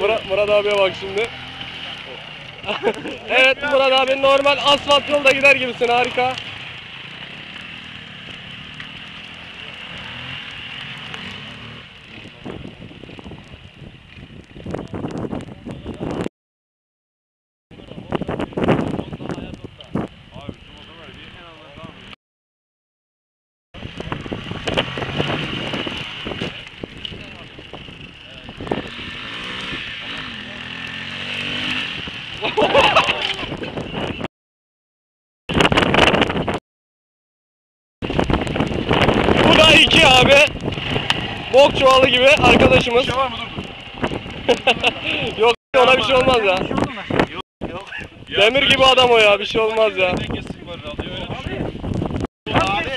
Murat, Murat abiye bak şimdi. evet Murat abi normal asfalt yolda gider gibisin harika. Bu da iki abi. Bok çuvalı gibi arkadaşımız. var mı dur. Yok ona bir şey olmaz ya. Yok. Demir gibi adam o ya bir şey olmaz ya. Öyle